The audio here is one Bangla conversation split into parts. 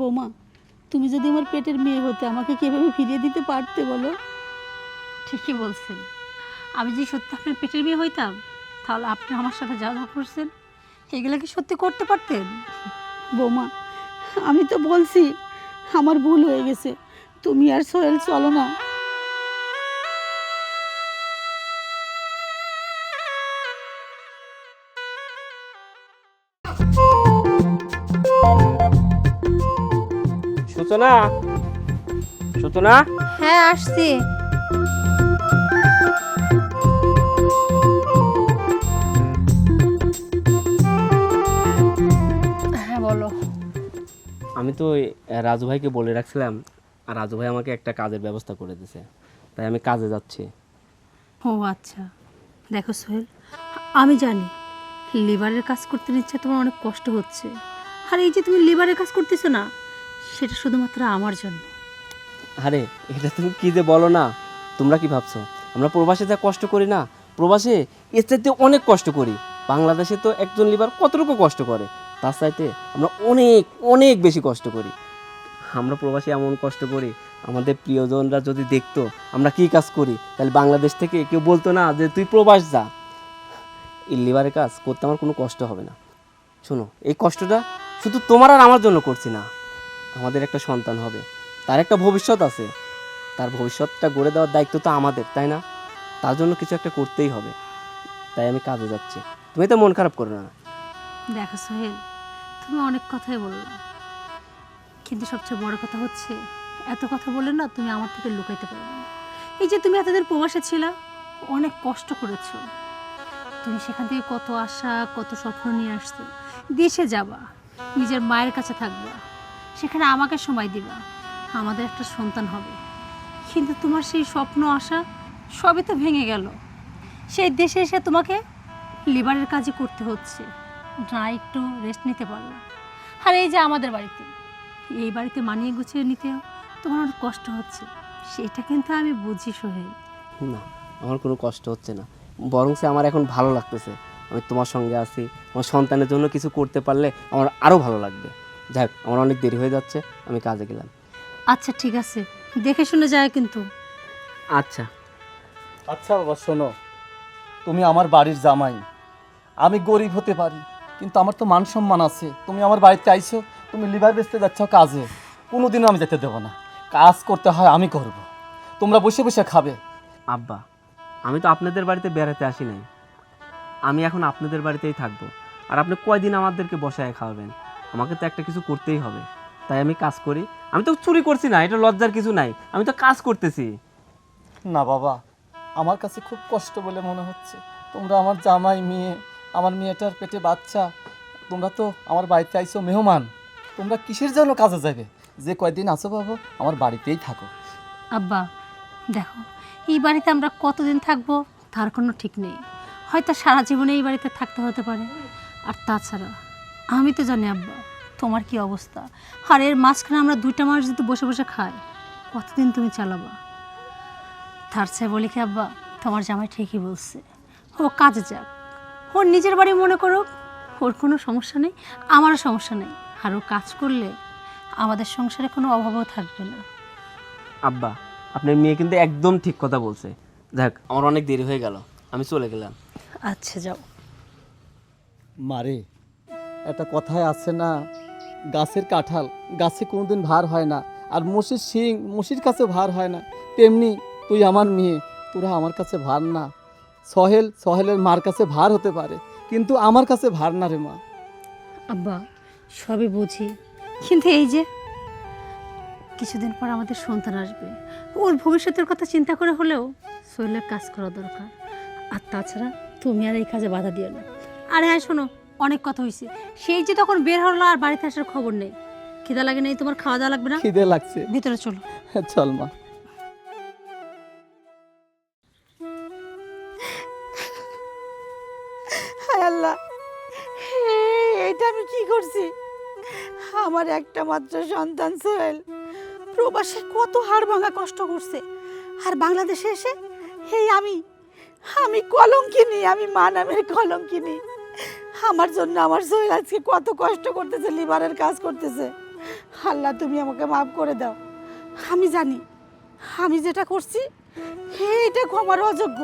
বৌমা তুমি যদি আমার পেটের মেয়ে হতে আমাকে কীভাবে ফিরিয়ে দিতে পারতে বলো? ঠিকই বলছেন। আমি যে সত্যি আপনার পেটের মেয়ে হইতাম তাহলে আপনি আমার সাথে যা যা করছেন এগুলো কি সত্যি করতে পারতেন? বৌমা আমি তো বলছি আমার ভুল হয়ে গেছে। তুমি আর সোহেল চলো না। সূচনা সূচনা হ্যাঁ আসছি। হ্যাঁ বলো। আমি তো ওই রাজু ভাইকে বলে রাখছিলাম আর রাজু ভাই আমাকে একটা কাজের ব্যবস্থা করে দিয়েছে তাই আমি কাজে যাচ্ছি। ও আচ্ছা। দেখো সোহেল আমি জানি লিভারের কাজ করতে নিচ্ছে তোমার অনেক কষ্ট হচ্ছে। আর এই যে তুমি লিভারের কাজ করতেছো না সেটা শুধুমাত্র আমার জন্য। আরে, এটা তুমি কি যে বলো না? তোমরা কি ভাবছ? আমরা প্রবাসে যা কষ্ট করি না, প্রবাসে এর চাইতে অনেক কষ্ট করি। বাংলাদেশে তো একজন লিবার কতটুকু কষ্ট করে? তার চাইতে আমরা অনেক অনেক বেশি কষ্ট করি। আমরা প্রবাসী এমন কষ্ট করি, আমাদের প্রিয়জনরা যদি দেখতো আমরা কি কাজ করি, তাহলে বাংলাদেশ থেকে কেউ বলতো না যে তুই প্রবাস যা। এই লিভারের কাজ করতে আমার কোনো কষ্ট হবে না। শোনো, এই কষ্টটা শুধু তোমার আর আমার জন্য করছি না। আমাদের একটা সন্তান হবে। তার একটা ভবিষ্যৎ আছে। তার ভবিষ্যৎটা গড়ে দেওয়ার দায়িত্ব তো আমাদের, তাই না? তার জন্য কিছু একটা করতেই হবে। তাই আমি কাজে যাচ্ছি। তুমি তো মন খারাপ করো না। দেখো সোহেল, তুমি অনেক কথাই বললা। কিন্তু সবচেয়ে বড় কথা হচ্ছে, এত কথা বলে না তুমি আমার থেকে লুকাইতে পারবে না। এই যে তুমি এতদিন প্রবাসে ছিল, অনেক কষ্ট করেছ। তুমি সেখান থেকে কত আশা, কত স্বপ্ন নিয়ে আসছো দেশে যাবা, নিজের মায়ের কাছে থাকবা। সেখানে আমাকে সময় দিবা। আমাদের একটা সন্তান হবে। কিন্তু তোমার সেই স্বপ্ন, আশা সবই তো ভেঙে গেল। সেই দেশে এসে তোমাকে লিভারের কাজই করতে হচ্ছে। না একটু রেস্ট নিতে পারলাম আর এই যে আমাদের বাড়িতে, এই বাড়িতে মানিয়ে গুছিয়ে নিতেও তোমার অনেক কষ্ট হচ্ছে। সেটা কিন্তু আমি বুঝি, সোহেল। না, আমার কোনো কষ্ট হচ্ছে না। বরং সে আমার এখন ভালো লাগতেছে। আমি তোমার সঙ্গে আছি। আমার সন্তানের জন্য কিছু করতে পারলে আমার আরও ভালো লাগবে। যাক আমার অনেক দেরি হয়ে যাচ্ছে আমি কাজে গেলাম। আচ্ছা ঠিক আছে। দেখে শুনে যায় কিন্তু। আচ্ছা। আচ্ছা বাবা শোনো। তুমি আমার বাড়ির জামাই। আমি গরিব হতে পারি কিন্তু আমার তো মান সম্মান আছে। তুমি আমার বাড়িতে আইছো তুমি লিভার বেচতে যাচ্ছ কাজে। কোনোদিনও আমি যেতে দেবো না। কাজ করতে হয় আমি করব। তোমরা বসে বসে খাবে। আব্বা আমি তো আপনাদের বাড়িতে বেড়াতে আসি নাই। আমি এখন আপনাদের বাড়িতেই থাকব। আর আপনি কয়দিন আমাদেরকে বসায় খাওয়াবেন? আমাকে তো একটা কিছু করতেই হবে। তাই আমি কাজ করি। আমি তো চুরি করছি না এটা লজ্জার কিছু নাই। আমি তো কাজ করতেছি। না বাবা আমার কাছে খুব কষ্ট বলে মনে হচ্ছে। তোমরা আমার জামাই মেয়ে আমার মেয়েটার পেটে বাচ্চা তোমরা তো আমার বাড়িতে আইছো মেহমান। তোমরা কিসের জন্য কাজে যাবে যে কয়দিন আছো বাবা আমার বাড়িতেই থাকো। আব্বা দেখো এই বাড়িতে আমরা কতদিন থাকব তার কোনো ঠিক নেই। হয়তো সারা জীবনে এই বাড়িতে থাকতে হতে পারে। আর তাছাড়া আমি তো জানি আব্বা তোমার কি অবস্থা? আর এর মাঝখানে আমরা দুইটা মাস যদি বসে বসে খাই কতদিন তুমি চালাবা? তার চেয়ে বলি কি আব্বা তোমার জামাই ঠিকই বলছে। ও কাজে যাক। ওর নিজের বাড়ি মনে করুক ওর কোনো সমস্যা নেই আমারও সমস্যা নেই। আর ও কাজ করলে আমাদের সংসারে কোনো অভাবও থাকবে না। আব্বা আপনার মেয়ে কিন্তু একদম ঠিক কথা বলছে। দেখ আমার অনেক দেরি হয়ে গেল আমি চলে গেলাম। আচ্ছা যাও। মারে একটা কথায় আছে না, গাছের কাঁঠাল, গাছে কোনোদিন ভার হয় না। আর মুসির শিং মুসির কাছে ভার হয় না। তেমনি তুই আমার মেয়ে, তোরা আমার কাছে ভার না। সহেল, সহেলের মার কাছে ভার হতে পারে, কিন্তু আমার কাছে ভার না রে মা। আব্বা, সবই বুঝি। কিন্তু এই যে, কিছুদিন পর আমাদের সন্তান আসবে। ওর ভবিষ্যতের কথা চিন্তা করে হলেও শরীরের কাজ করা দরকার। আর তাছাড়া তুমি আর এই কাজে বাধা দিও না। আরে হ্যাঁ শোনো। অনেক কথা হয়েছে সেই যে তখন বের হলো আর বাড়িতে আসার খবর নেই। খিদা লাগে নেই তোমার খাওয়া দাওয়া লাগবে না? খিদে লাগছে। ভিতরে চলো। চল মা। হায় আল্লাহ। এটা আমি কি করছি? আমার একটা মাত্র সন্তান সোহেল। প্রবাসে কত হাড় ভাঙা কষ্ট করছে। আর বাংলাদেশে এসে এই আমি আমি কলঙ্কিনি আমি মা নামের কলঙ্কিনি। আমার জন্য আমার সোহেল আজকে কত কষ্ট করতেছে, লিভারের কাজ করতেছে। আল্লাহ, তুমি আমাকে মাফ করে দাও। আমি জানি, আমি যেটা করছি এটা ক্ষমার অযোগ্য।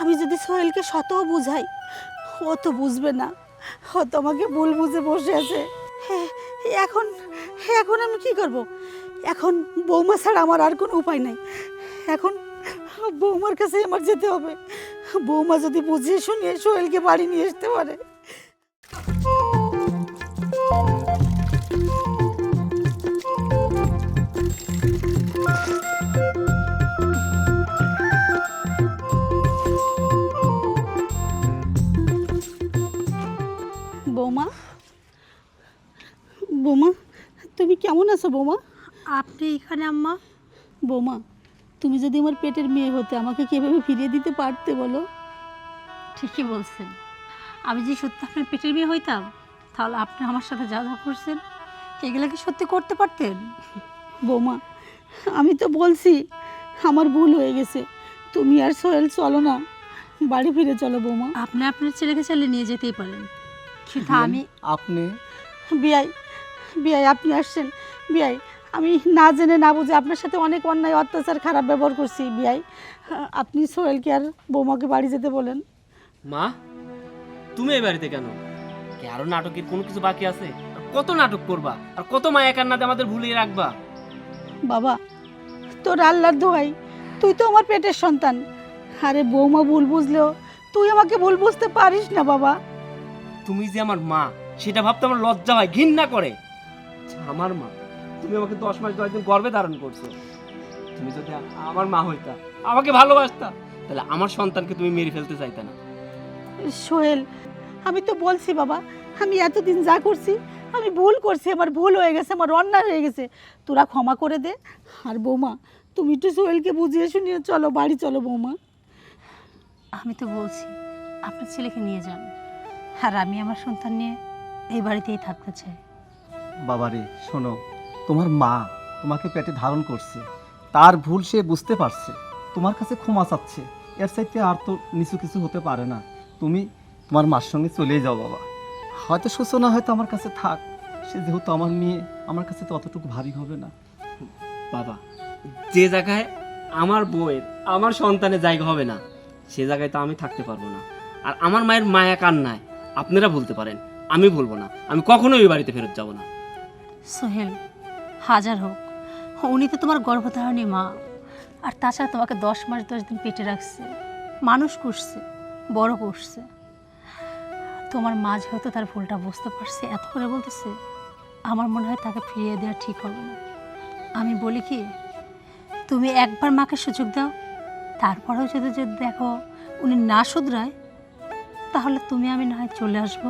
আমি যদি সোহেলকে শত বুঝাই, ও তো বুঝবে না। ও তোমাকে ভুল বুঝে বসে আছে। এখন এখন আমি কি করব? এখন বৌমা ছাড়া আমার আর কোনো উপায় নাই। এখন বৌমার কাছে আমার যেতে হবে। বৌমা যদি বুঝিয়ে শুনিয়ে সোহেলকে বাড়ি নিয়ে আসতে পারে। বৌমা? বৌমা তুমি কেমন আছো বৌমা? আপনি এখানে আম্মা? বৌমা তুমি যদি আমার পেটের মেয়ে হতে আমাকে কীভাবে ফিরিয়ে দিতে পারতে বলো? ঠিকই বলছেন। আমি যে সত্যি আপনার পেটের মেয়ে হইতাম তাহলে আপনি আমার সাথে যা যা করছেন এগুলো কি সত্যি করতে পারতেন? বৌমা আমি তো বলছি আমার ভুল হয়ে গেছে। তুমি আর সোহেল চলো না। বাড়ি ফিরে চলো বৌমা। আপনি আপনার ছেলেকে চালিয়ে নিয়ে যেতেই পারেন। কিন্তু আমি আপনি? বিয়াই বিয়াই আপনি আসছেন। বিয়াই আমি না জেনে না বুঝে আপনার সাথে অনেক অন্যায় অত্যাচার খারাপ ব্যবহার করছি বিয়াই আপনি সোহেলকে আর বৌমাকে বাড়ি যেতে বলেন। মা তুমি এই বাড়িতে কেন? কি আরও নাটকের কোনো কিছু বাকি আছে? আর কত নাটক করবা? আর কত মায়া কান্নাতে আমাদের ভুলিয়ে রাখবা? বাবা তোর আল্লাহর দোহাই তুই তো আমার পেটের সন্তান। আরে বৌমা ভুল বুঝলেও তুই আমাকে ভুল বুঝতে পারিস না বাবা। তুমি যে আমার মা সেটা ভাবতে আমার লজ্জা হয় ঘৃণা করে। আমার মা তুমি আমাকে দশ মাস দশ দিন গর্বে ধারণ করছ। তুমি যদি আমার মা হইতা আমাকে ভালোবাসতা তাহলে আমার সন্তানকে তুমি মেরে ফেলতে চাইতে না। সোহেল আমি তো বলছি বাবা আমি এতদিন যা করছি আমি ভুল করছি আমার ভুল হয়ে গেছে আমার অন্যায় হয়ে গেছে। তোরা ক্ষমা করে দে। আর বৌমা তুমি একটু সোহেলকে বুঝিয়ে শুনিয়ে চলো বাড়ি চলো বৌমা। আমি তো বলছি আপনার ছেলেকে নিয়ে যান। আর আমি আমার সন্তান নিয়ে এই বাড়িতেই থাকতে চাই। বাবারে শোনো তোমার মা তোমাকে পেটে ধারণ করছে। তার ভুল সে বুঝতে পারছে। তোমার কাছে ক্ষমা চাচ্ছে। এর চাইতে আর তো নিচু কিছু হতে পারে না। তুমি তোমার মার সঙ্গে চলে যাও বাবা। হয়তো সূচনা হয়তো আমার কাছে থাক। সে যেহেতু আমার মেয়ে আমার কাছে তো অতটুকু ভারী হবে না। বাবা, যে জায়গায় আমার বউয়ের, আমার সন্তানের জায়গা হবে না, সে জায়গায় তো আমি থাকতে পারব না। আর আমার মায়ের মায়া কান্নায় আপনারা বলতে পারেন, আমি বলব না। আমি কখনোই ওই বাড়িতে ফেরত যাব না। সোহেল হাজার হোক। উনি তো তোমার গর্ভধারণী মা। আর তাছাড়া তোমাকে দশ মাস, দশ দিন পেটে রাখছে। মানুষ করছে বড় করছে তোমার মা যেহেতু তার ভুলটা বুঝতে পারছে, এত করে বলতেছে, আমার মনে হয় তাকে ফিরিয়ে দেওয়া ঠিক হবে না। আমি বলি কি, তুমি একবার মাকে সুযোগ দাও, তারপরেও যদি যদি দেখো উনি না শুধরায়, তাহলে তুমি আমি না হয় চলে আসব।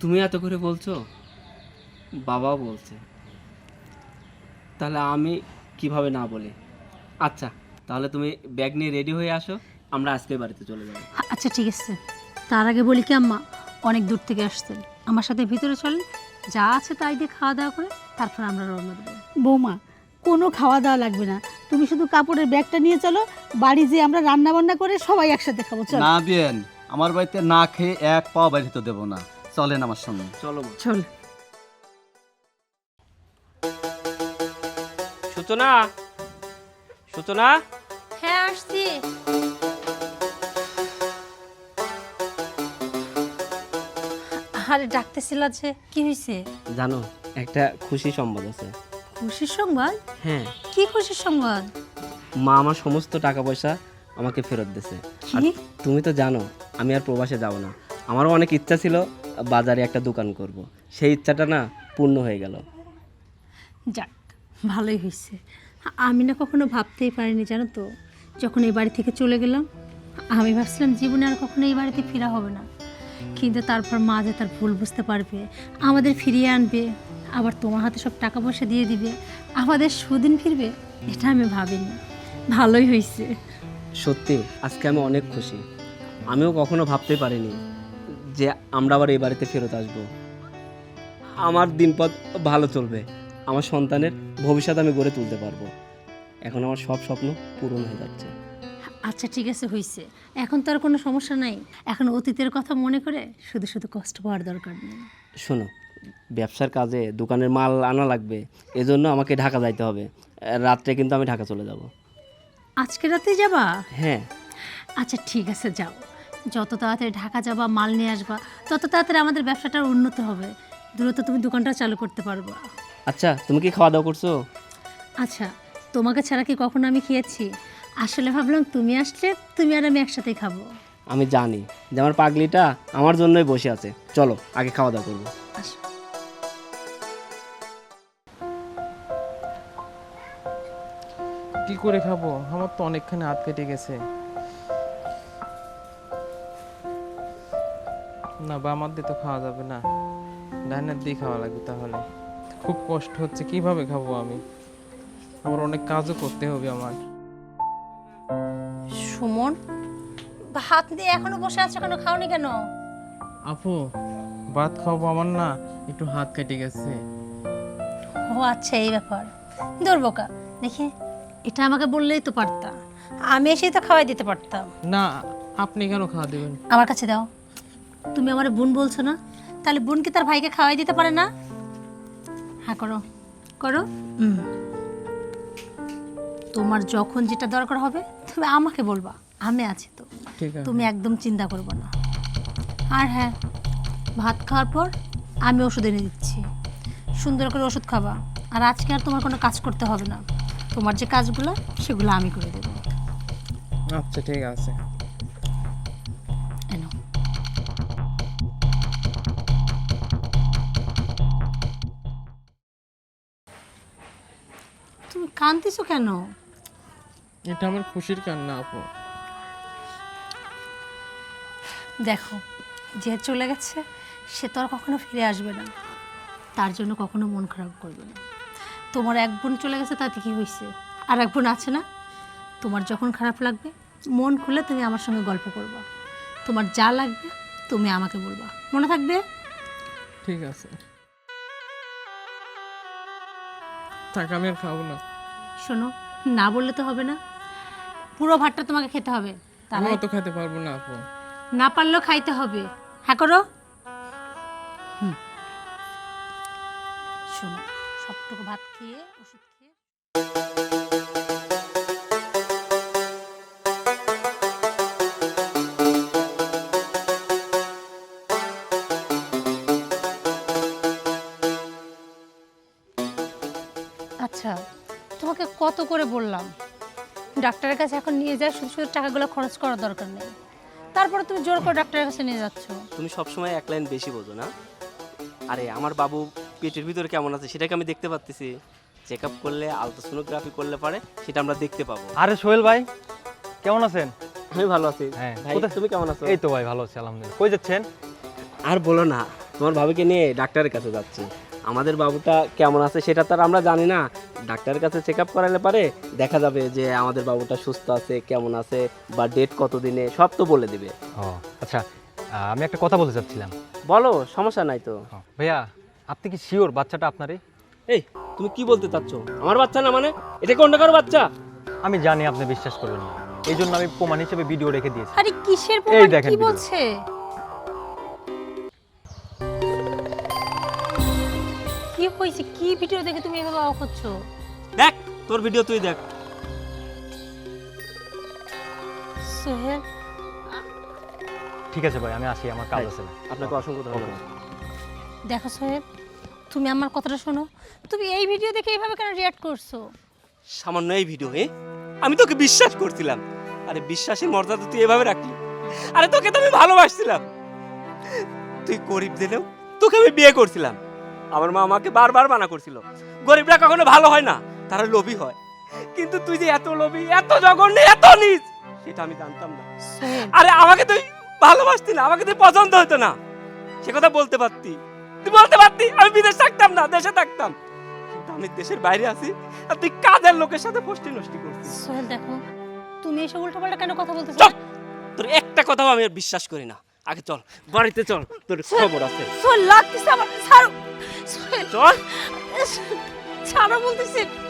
তুমি এত করে বলছো? বাবাও বলছে। তাহলে আমি কীভাবে না বলি? আচ্ছা তাহলে তুমি ব্যাগ নিয়ে রেডি হয়ে আসো আমরা আজকে বাড়িতে চলে যাব। আচ্ছা ঠিক আছে। তার আগে বলি কি আম্মা অনেক দূর থেকে আসছেন। আমার সাথে ভিতরে চলেন যা আছে তাই দিয়ে খাওয়া দাওয়া করে তারপর আমরা রওনা দেবো। বৌমা কোনো খাওয়া দাওয়া লাগবে না। তুমি শুধু কাপড়ের ব্যাগটা নিয়ে চলো বাড়ি যেয়ে আমরা রান্না বান্না করে সবাই একসাথে খাব চলো। না বিয়েন আমার বাড়িতে না খেয়ে এক পাও বাড়িতে দেবো না। চলেন আমার সঙ্গে চলো। চল। সূচনা সূচনা হ্যাঁ আসছি। আরে ডাকতেছিল যে কি হয়েছে জানো একটা খুশি সংবাদ আছে। খুশির সংবাদ? হ্যাঁ। কি খুশির সংবাদ? মা আমার সমস্ত টাকা পয়সা আমাকে ফেরত আর কি? তুমি তো জানো আমি আর প্রবাসে যাব না। আমারও অনেক ইচ্ছা ছিল বাজারে একটা দোকান করব। সেই ইচ্ছাটা না পূর্ণ হয়ে গেল। যাক ভালোই হয়েছে। আমি না কখনো ভাবতেই পারিনি, জানো তো, যখন এই বাড়ি থেকে চলে গেলাম, আমি ভাবছিলাম জীবনে আর কখনো এই বাড়িতে ফেরা হবে না। কিন্তু তারপর মা যে তার ভুল বুঝতে পারবে, আমাদের ফিরিয়ে আনবে, আবার তোমার হাতে সব টাকা পয়সা দিয়ে দিবে, আমাদের সুদিন ফিরবে, এটা আমি ভাবিনি। ভালোই হয়েছে। সত্যি, আজকে আমি অনেক খুশি। আমিও কখনো ভাবতে পারিনি যে আমরা আবার এই বাড়িতে ফেরত আসব। আমার দিনপথ ভালো চলবে। আমার সন্তানের ভবিষ্যৎ আমি গড়ে তুলতে পারব। এখন আমার সব স্বপ্ন পূরণ হয়ে যাচ্ছে। আচ্ছা ঠিক আছে হয়েছে এখন তো আর কোনো সমস্যা নাই। এখন অতীতের কথা মনে করে শুধু শুধু কষ্ট পাওয়ার দরকার নেই। শোনো ব্যবসার কাজে দোকানের মাল আনা লাগবে এজন্য আমাকে ঢাকা যাইতে হবে। রাত্রে কিন্তু আমি ঢাকা চলে যাব। আজকে রাতে যাবা? হ্যাঁ। আচ্ছা ঠিক আছে যাও। যত তাড়াতাড়ি ঢাকা যাবা মাল নিয়ে আসবা তত তাড়াতাড়ি আমাদের ব্যবসাটার উন্নত হবে। দ্রুত তুমি দোকানটা চালু করতে পারবা। আচ্ছা তুমি কি খাওয়া দাওয়া করছ? আচ্ছা তোমাকে ছাড়া কি কখনো আমি খেয়েছি? আসলে ভাবলাম তুমি আসলে তুমি আর আমি একসাথেই খাব। আমি জানি যে আমার পাগলিটা আমার জন্যই বসে আছে। চলো আগে খাওয়া দাওয়া করব কি করে খাব? আমার তো অনেকখানি হাত কেটে গেছে। না বা আমার দিয়ে তো খাওয়া যাবে না। ডাইনার দিয়ে খাওয়া লাগবে তাহলে। খুব কষ্ট হচ্ছে কীভাবে খাব আমি? আমার অনেক কাজও করতে হবে আমার। সুমন ভাত দিয়ে এখনও বসে আছো কেন? খাওনি কেন? আপু ভাত খাব আমার না একটু হাত কেটে গেছে। ও আচ্ছা এই ব্যাপার। দৌড়বোকা দেখি এটা আমাকে বললেই তো পারতাম আমি এসেই তো খাওয়াই দিতে পারতাম। না আপনি কেন খাওয়া দেবেন? আমার কাছে দাও। তুমি আমার বোন বলছো না? তাহলে বোন কি তার ভাইকে খাওয়াই দিতে পারে না? হ্যাঁ করো। করো। তোমার যখন যেটা দরকার হবে তুমি আমাকে বলবা। আমি আছি তো। তুমি একদম চিন্তা করব না। আর হ্যাঁ ভাত খাওয়ার পর আমি ওষুধ এনে দিচ্ছি। সুন্দর করে ওষুধ খাবা। আর আজকে আর তোমার কোনো কাজ করতে হবে না। তোমার যে কাজগুলো সেগুলো আমি করে দেবো। আচ্ছা ঠিক আছে। কাঁদতেছো কেন? এটা আমার খুশির কান্না আপু। দেখো যে চলে গেছে সে তো আর কখনো ফিরে আসবে না। তার জন্য কখনো মন খারাপ করবে না। তোমার এক বোন চলে গেছে তাতে কি হয়েছে আর এক বোন আছে না? তোমার যখন খারাপ লাগবে মন খুলে তুমি আমার সঙ্গে গল্প করবা। তোমার যা লাগবে তুমি আমাকে বলবা। মনে থাকবে? ঠিক আছে। থাক আমি আর খাব না। শোনো না বললে তো হবে না। পুরো ভাতটা তোমাকে খেতে হবে। আমি অত খেতে পারব না আপু। না পারলেও খাইতে হবে। হ্যাঁ করো। শোনো সবটুকু ভাত খেয়ে ওষুধ খেয়ে কত করে বললাম ডাক্তারের কাছে এখন নিয়ে যায় শুধু শুধু টাকাগুলো খরচ করার দরকার নেই। তারপরে তুমি জোর করে ডাক্তারের কাছে নিয়ে যাচ্ছ। তুমি সবসময় এক লাইন বেশি বোঝো না? আরে আমার বাবু পেটের ভিতরে কেমন আছে সেটাকে আমি দেখতে পাচ্ছি চেক আপ করলে আলট্রাসোনোগ্রাফি করলে পারে সেটা আমরা দেখতে পাবো। আরে সোহেল ভাই কেমন আছেন? আমি ভালো আছি। হ্যাঁ, ভাই তুমি কেমন আছো? এই তো ভাই ভালো আছি আলহামদুলিল্লাহ। কই যাচ্ছেন? আর বলো না তোমার ভাবিকে নিয়ে ডাক্তারের কাছে যাচ্ছি। আমাদের বাবুটা কেমন আছে সেটা তো আর আমরা জানি না। ডাক্তারের কাছে চেক আপ করালে পারে দেখা যাবে যে আমাদের বাবুটা সুস্থ আছে কেমন আছে বা ডেট কত দিনে সব তো বলে দিবে। ও আচ্ছা আমি একটা কথা বলতে চাচ্ছিলাম। বলো সমস্যা নাই তো। ভাইয়া আপনি কি শিওর বাচ্চাটা আপনারই? এই তুমি কি বলতে চাচ্ছ? আমার বাচ্চা না মানে? এটা কোন কারও বাচ্চা? আমি জানি আপনি বিশ্বাস করবেন না। এই জন্য আমি প্রমাণ হিসেবে ভিডিও রেখে দিয়েছি। আরে কিসের প্রমাণ? কি বলছে? কি হয়েছে কি ভিডিও দেখে তুমি এভাবে অবাক হচ্ছ দেখ তোর ভিডিও তুই দেখ। সোহেল ঠিক আছে ভাই আমি আসি আমার কাজ আছে। আপনাকে অসংখ্য ধন্যবাদ। দেখো সোহেল তুমি আমার কথাটা শোনো। তুমি এই ভিডিও দেখে এইভাবে কেন রিয়াক্ট করছ? সামান্য এই ভিডিও এ আমি তোকে বিশ্বাস করছিলাম। আরে বিশ্বাসের মর্যাদা তুই এভাবে রাখলি। আরে তোকে তো আমি ভালোবাসছিলাম। তুই গরিব দিলেও তোকে আমি বিয়ে করছিলাম। আমার মা আমাকে বারবার মানা করছিল। গরিবরা কখনো ভালো হয় না তারা লোভী হয়। কিন্তু তুই যে এত লোভী এত জঘন্য এত নিজ সেটা আমি জানতাম না। আরে আমাকে তুই ভালোবাসতি না আমাকে তুই পছন্দ হতো না। সে কথা বলতে পারতি। তুই বলতে পারতি আমি বিদেশ থাকতাম না দেশে থাকতাম। কিন্তু আমি দেশের বাইরে আছি আর তুই কাজের লোকের সাথে ফষ্টি নষ্টি করছিস সোহেল দেখো তুমি এসব উল্টোপাল্টা কেন কথা বলতেছো? চুপ! তোর একটা কথাও আমি আর বিশ্বাস করি না। আগে চল বাড়িতে চল তোর খবর আছে। সোহেল লাগতেছে আমার ছাড়ো চল। ছাড়ো বলতেছি।